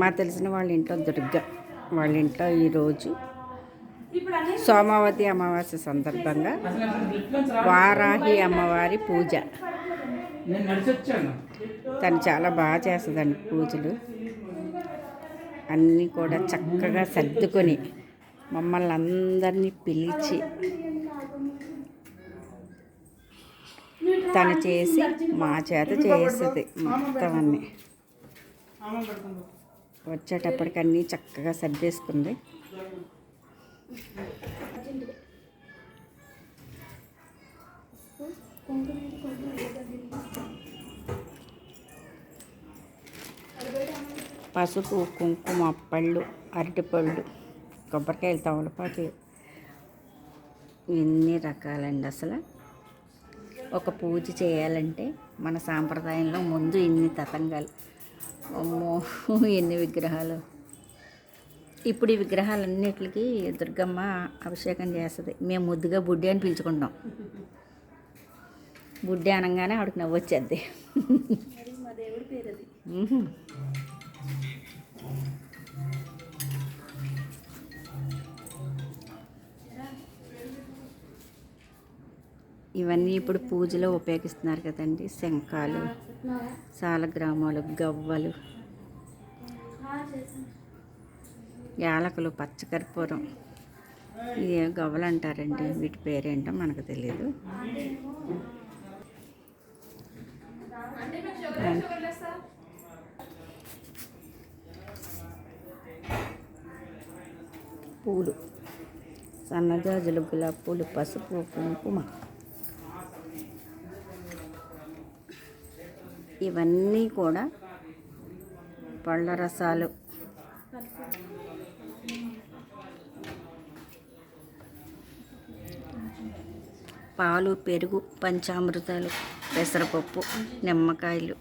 మా తెలిసిన వాళ్ళ ఇంట్లో దుర్గ. వాళ్ళ ఇంట్లో ఈరోజు సోమావతి అమావాస్య సందర్భంగా వారాహి అమ్మవారి పూజ. తను చాలా బాగా చేస్తుందండి పూజలు. అన్నీ కూడా చక్కగా సర్దుకొని మమ్మల్ని అందరినీ పిలిచి తను చేసి మా చేత చేస్తుంది మొత్తం అన్నీ వచ్చేటప్పటికన్నీ చక్కగా సర్దేసుకుంది. పసుపు కుంకుమ పళ్ళు అరటిపళ్ళు కొబ్బరికాయలు తమలపాకు ఎన్ని రకాలండి అసలు. ఒక పూజ చేయాలంటే మన సాంప్రదాయంలో ముందు ఇన్ని తతంగాలు. అమ్మో ఎన్ని విగ్రహాలు. ఇప్పుడు ఈ విగ్రహాలన్నిటికి దుర్గమ్మ అభిషేకం చేస్తుంది. మేము ముద్దుగా బుడ్డి అని పిలుచుకుంటాం. బుడ్డి అనగానే ఆవిడకి నవ్వు ఇవన్నీ ఇప్పుడు పూజలో ఉపయోగిస్తున్నారు కదండి. శంఖాలు సాలగ్రామాలు గవ్వలు యాలకులు పచ్చకర్పూరం. ఇది గవ్వలు అంటారండి. వీటి పేరేంటో మనకు తెలియదు పూలు. సన్నజాజులు గులాబీ పూలు పసుపు కుంకుమ. ఇవన్నీ కూడా పళ్ళ రసాలు. పాలు పెరుగు పంచామృతాలు పెసరపప్పు నిమ్మకాయలు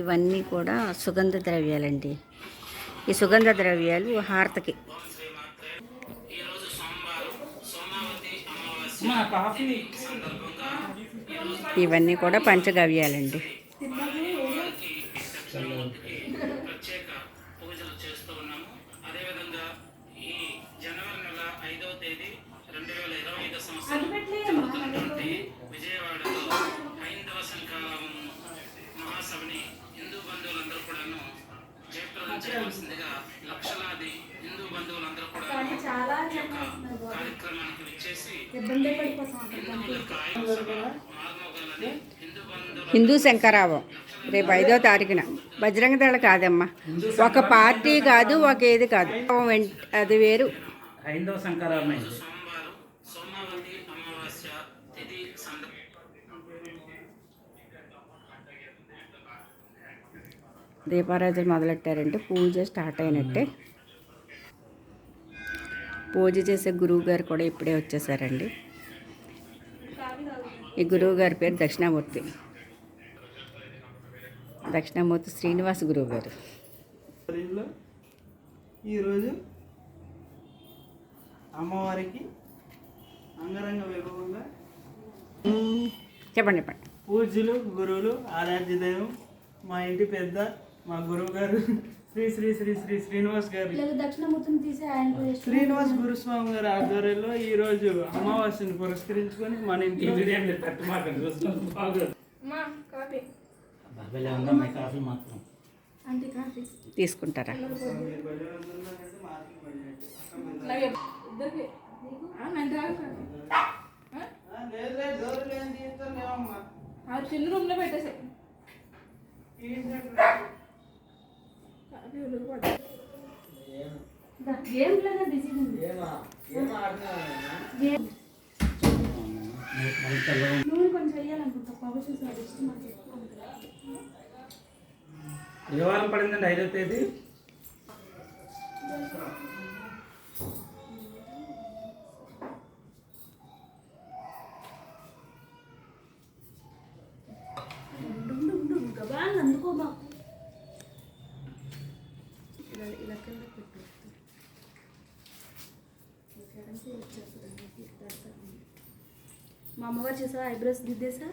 ఇవన్నీ కూడా సుగంధ ద్రవ్యాలండి. ఈ సుగంధ ద్రవ్యాలు హారతకి. ఇవన్నీ కూడా పంచగవ్యాలండి. తేదీ రెండు వేల ఇరవై ఐదు సంవత్సరం జరుగుతున్నటువంటి విజయవాడలో హైందవ సంఘం మహాసభని హిందూ బంధువులందరూ కూడాను జయప్రదం చేయవలసిందిగా లక్షలాది హిందూ బంధువులందరూ కూడా ఈ యొక్క కార్యక్రమానికి విచ్చేసి హిందువుల యొక్క ఆయుధ సభ మార్మోగాలని హిందూ బంధువుల హిందూ శంకరావం రేపు ఐదో తారీఖున. బజరంగ దళ కాదమ్మా. ఒక పార్టీ కాదు ఒక ఏది కాదు. అది వేరు. హైందవ శంకరాలయం సోమవారం సోమావతి అమావాస్య తిథి సందర్భంగా దీపారాధన మొదలెట్టారంటే పూజ స్టార్ట్ అయినట్టే. పూజ చేసే గురువు గారు కూడా ఇప్పుడే వచ్చేసారండి. ఈ గురువు గారి పేరు దక్షిణామూర్తి. దక్షిణామూర్తి శ్రీనివాస్ గురువు గారు ఈరోజు అమ్మవారికి అంగరంగ వైభవంగా చెప్పండి చెప్పండి. పూజ్యులు గురువులు ఆరాధ్య దైవం మా ఇంటి పెద్ద మా గురువు గారు శ్రీ శ్రీ శ్రీ శ్రీ శ్రీనివాస్ గారు. శ్రీనివాస్ గురుస్వామి గారి ఆధ్వర్యంలో ఈ రోజు అమావాస్యను పురస్కరించుకొని మన చూస్తున్నాను బాగోదు తీసుకుంటారా? నేను చిన్న రూమ్లో పెట్టేసాయి. గేమ్ లేదా బిజీ ఉంది. నువ్వు కొంచెం వేయాలనుకుంటా పవర్ చూసి ఏ వారం పడిందండి ఐదో తేదీ. బా ఇలా ఇలా మా అమ్మగారు చేసా ఐబ్రోస్ దిద్దేసా